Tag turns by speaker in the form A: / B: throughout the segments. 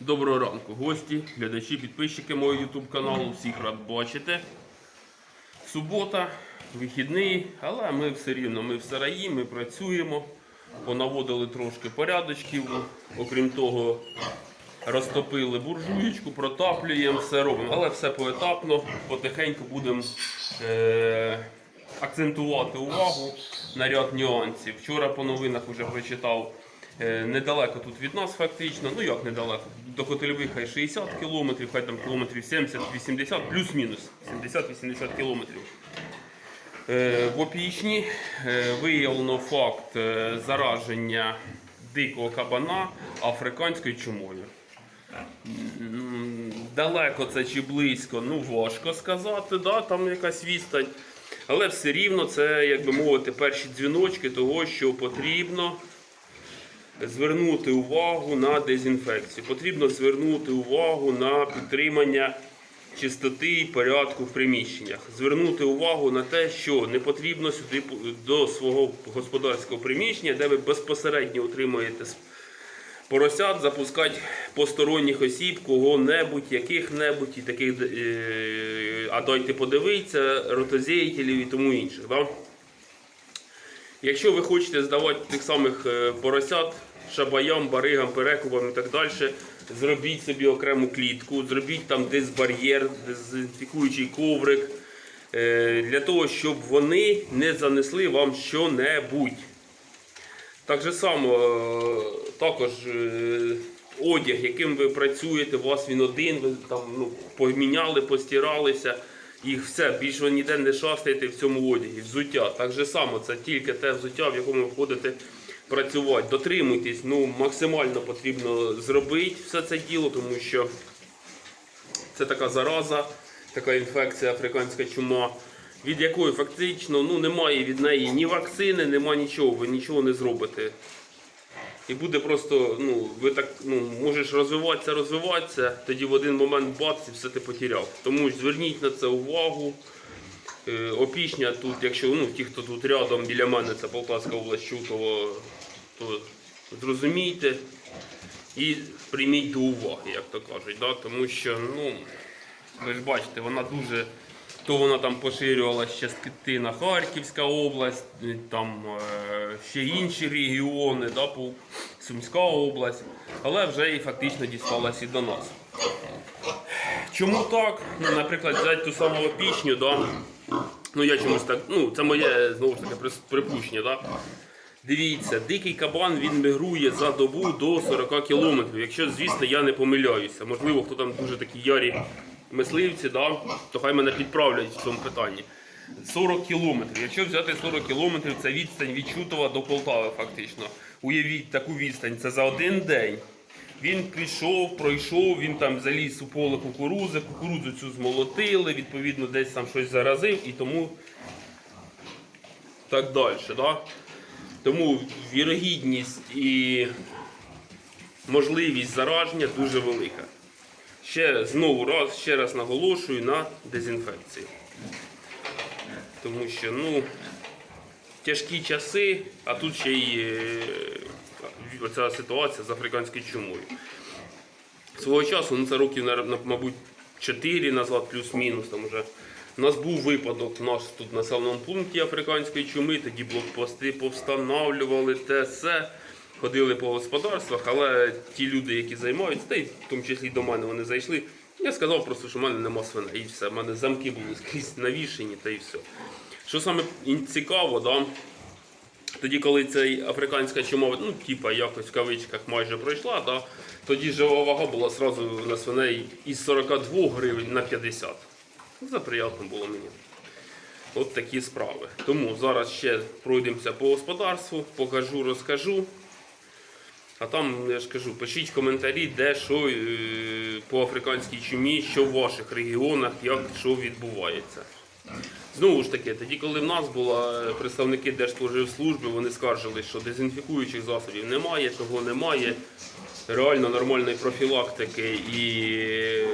A: Доброго ранку, гості, глядачі, підписчики мого YouTube каналу. Всіх рад бачити. Субота, вихідний, але ми все рівно, ми в сараї, ми працюємо. Понаводили трошки порядочків. Окрім того, розтопили буржуєчку, протаплюємо, все робимо. Але все поетапно, потихеньку будемо е- акцентувати увагу на ряд нюансів. Вчора по новинах вже прочитав. Е, Недалеко тут від нас фактично, ну як недалеко, до Котельви хай 60 кілометрів, хай там кілометрів 70-80, плюс-мінус 70-80 кілометрів. Е, В опічні е, виявлено факт зараження дикого кабана африканською чумою. Далеко це чи близько, ну важко сказати, да, там якась відстань. Але все рівно це, як би мовити, перші дзвіночки того, що потрібно звернути увагу на дезінфекцію. Потрібно звернути увагу на підтримання чистоти і порядку в приміщеннях. Звернути увагу на те, що не потрібно сюди до свого господарського приміщення, де ви безпосередньо отримуєте поросят, запускати посторонніх осіб, кого-небудь, яких-небудь і таких, е, а дайте подивитися, ротозеятелів і тому інших. Да? Якщо ви хочете здавати тих самих е, поросят шабаям, баригам, перекупам і так далі, зробіть собі окрему клітку, зробіть там десь бар'єр, дезінфікуючий коврик, е, для того, щоб вони не занесли вам що-небудь. Так же само, е, також одяг, яким ви працюєте, у вас він один, ви там ну, поміняли, постиралися. І все, більше ніде не шастаєте в цьому одягі. Взуття. Так же само, це тільки те взуття, в якому ви ходите працювати. Дотримуйтесь, ну максимально потрібно зробити все це діло, тому що це така зараза, така інфекція, африканська чума, від якої фактично ну, немає від неї ні вакцини, немає нічого, ви нічого не зробите. І буде просто, ну, ви так ну, можеш розвиватися, розвиватися, тоді в один момент бац і все ти потеряв. Тому зверніть на це увагу. Е, Опішня тут, якщо ну, ті, хто тут рядом біля мене, це Полтавська область Чутово, то зрозумійте і прийміть до уваги, як то кажуть. Да? Тому що, ну, ви ж бачите, вона дуже. То вона там поширювалася ще частина Харківська область, е, там е, ще інші регіони, да, Сумська область, але вже і фактично дісталась і до нас. Чому так? Ну, наприклад, взяти ту саму опічню, да? ну я чомусь так, ну це моє знову ж таки припущення. Да? Дивіться, дикий кабан він мігрує за добу до 40 кілометрів. Якщо, звісно, я не помиляюся. Можливо, хто там дуже такі ярі мисливці, да? то хай мене підправлять в цьому питанні. 40 кілометрів. Якщо взяти 40 кілометрів, це відстань від Чутова до Полтави, фактично. Уявіть таку відстань, це за один день. Він пішов, пройшов, він там заліз у поле кукурузи, кукурудзу цю змолотили, відповідно, десь там щось заразив і тому так далі. Да? Тому вірогідність і можливість зараження дуже велика. Ще знову раз, ще раз наголошую на дезінфекції. Тому що ну, тяжкі часи, а тут ще й е, оця ситуація з африканською чумою. Свого часу, ну це років, мабуть, 4 назад, плюс-мінус. Там вже. У нас був випадок у нас тут в населеному пункті африканської чуми, тоді блокпости повстановлювали те все. Ходили по господарствах, але ті люди, які займаються, та й в тому числі до мене вони зайшли. Я сказав просто, що в мене нема свиней і все. У мене замки були скрізь навішені та і все. Що саме цікаво, да? тоді, коли цей африканська чума, ну, типа якось в кавичках майже пройшла, да? тоді жива вага була сразу на свиней із 42 гривень на 50. Це приємно було мені. От такі справи. Тому зараз ще пройдемося по господарству, покажу, розкажу. А там, я ж кажу, пишіть коментарі, де що е, по африканській чумі, що в ваших регіонах, як що відбувається. Знову ж таки, тоді, коли в нас були представники Держспоживслужби, вони скаржили, що дезінфікуючих засобів немає, того немає. Реально нормальної профілактики і е,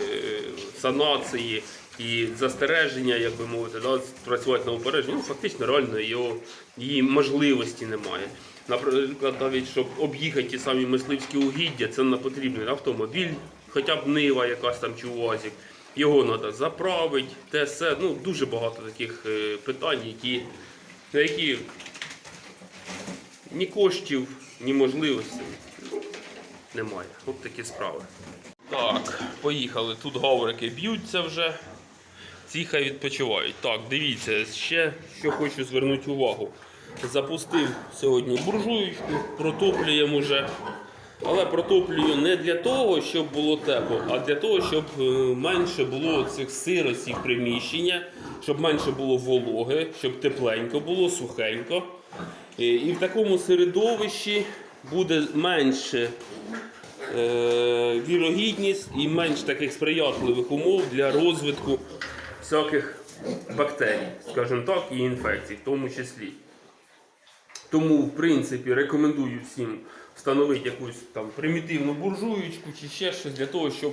A: санації, і застереження, як би мовити, да, працювати на упередження. Ну, фактично, реально його, її можливості немає. Наприклад, навіть щоб об'їхати ті самі мисливські угіддя, це не потрібен автомобіль, хоча б нива якась там чи УАЗик. Його треба заправити, те все. Ну, дуже багато таких е, питань, які, які ні коштів, ні можливостей немає. От такі справи. Так, поїхали. Тут гаврики б'ються вже. Ці відпочивають. Так, дивіться, ще що хочу звернути увагу. Запустив сьогодні буржуєчку, протоплюємо вже. Але протоплюю не для того, щоб було тепло, а для того, щоб е, менше було цих сирості приміщення, щоб менше було вологи, щоб тепленько було, сухенько. Е, І в такому середовищі буде менше е, вірогідність і менш таких сприятливих умов для розвитку всяких бактерій, скажімо так, і інфекцій в тому числі. Тому, в принципі, рекомендую всім встановити якусь там примітивну буржуєчку чи ще щось для того, щоб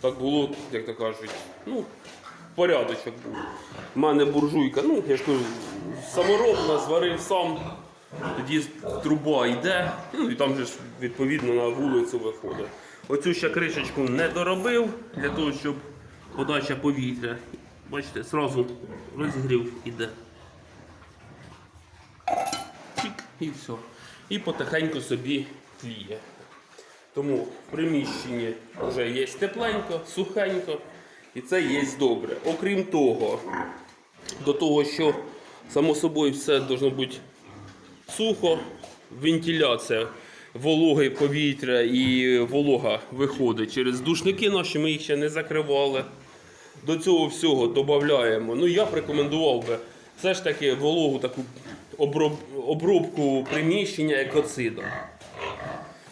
A: так було, як то кажуть, ну, порядочок був. У мене буржуйка, ну, я ж кажу, саморобна, зварив сам, тоді труба йде, ну і там же ж відповідно на вулицю виходить. Оцю ще кришечку не доробив для того, щоб подача повітря. Бачите, зразу розігрів іде. І все. І потихеньку собі тліє. Тому в приміщенні вже є тепленько, сухенько, і це є добре. Окрім того, до того, що само собою все має бути сухо, вентиляція вологи повітря і волога виходить через душники наші, ми їх ще не закривали. До цього всього додаємо. Ну я б рекомендував би все ж таки вологу таку обробку приміщення екоцидом.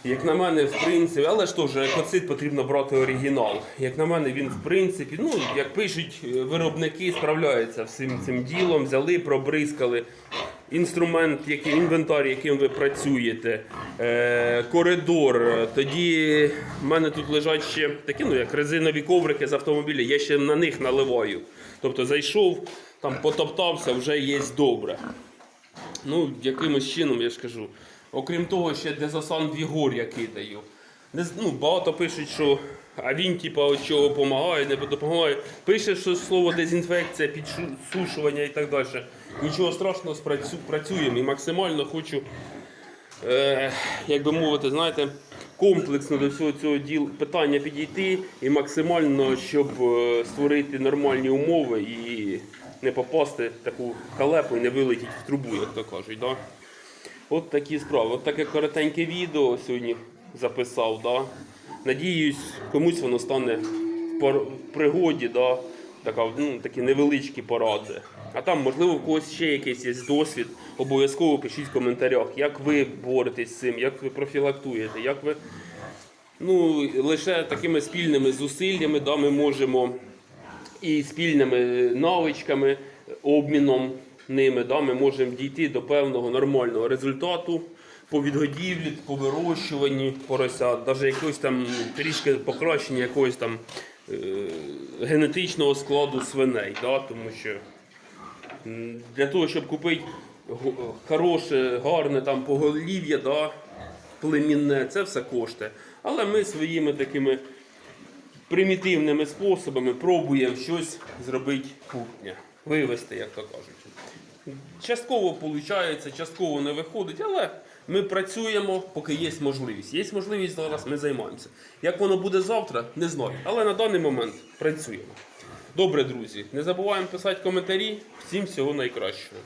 A: Як на мене, в принципі, але ж теж екоцид потрібно брати оригінал. Як на мене, він в принципі, ну як пишуть е, виробники, справляються всім цим ділом, взяли, пробризкали. Інструмент, який інвентар, яким ви працюєте, е, коридор. Тоді в мене тут лежать ще такі, ну як резинові коврики з автомобіля, я ще на них наливаю. Тобто зайшов, там потоптався, вже є добре. Ну, якимось чином, я ж кажу. Окрім того, ще дезосан Вігор я кидаю. Ну, багато пишуть, що а він типа чого допомагає, не допомагає. Пише, що слово дезінфекція, підсушування і так далі. Нічого страшного, працюємо і максимально хочу, е, як би мовити, знаєте, комплексно до всього цього діл, питання підійти і максимально, щоб е, створити нормальні умови і не попасти таку халепу і не вилетіти в трубу, як то кажуть. Да? От такі справи. От таке коротеньке відео сьогодні записав. Да? Надіюсь, комусь воно стане в пригоді, да? така, ну, такі невеличкі поради. А там, можливо, в когось ще якийсь є досвід. Обов'язково пишіть в коментарях, як ви боретесь з цим, як ви профілактуєте, як ви. Ну, лише такими спільними зусиллями да, ми можемо і спільними навичками, обміном ними, да, ми можемо дійти до певного нормального результату по відгодівлі, по вирощуванні поросят, навіть якогось там трішки покращення якогось там е, генетичного складу свиней. Да, тому що для того, щоб купити хороше, гарне там поголів'я, да, племінне, це все коштує. Але ми своїми такими примітивними способами пробуємо щось зробити кухня, вивести, як то кажуть. Частково виходить, частково не виходить, але ми працюємо, поки є можливість. Є можливість зараз, ми займаємося. Як воно буде завтра, не знаю. Але на даний момент працюємо. Добре, друзі, не забуваємо писати коментарі. Всім всього найкращого.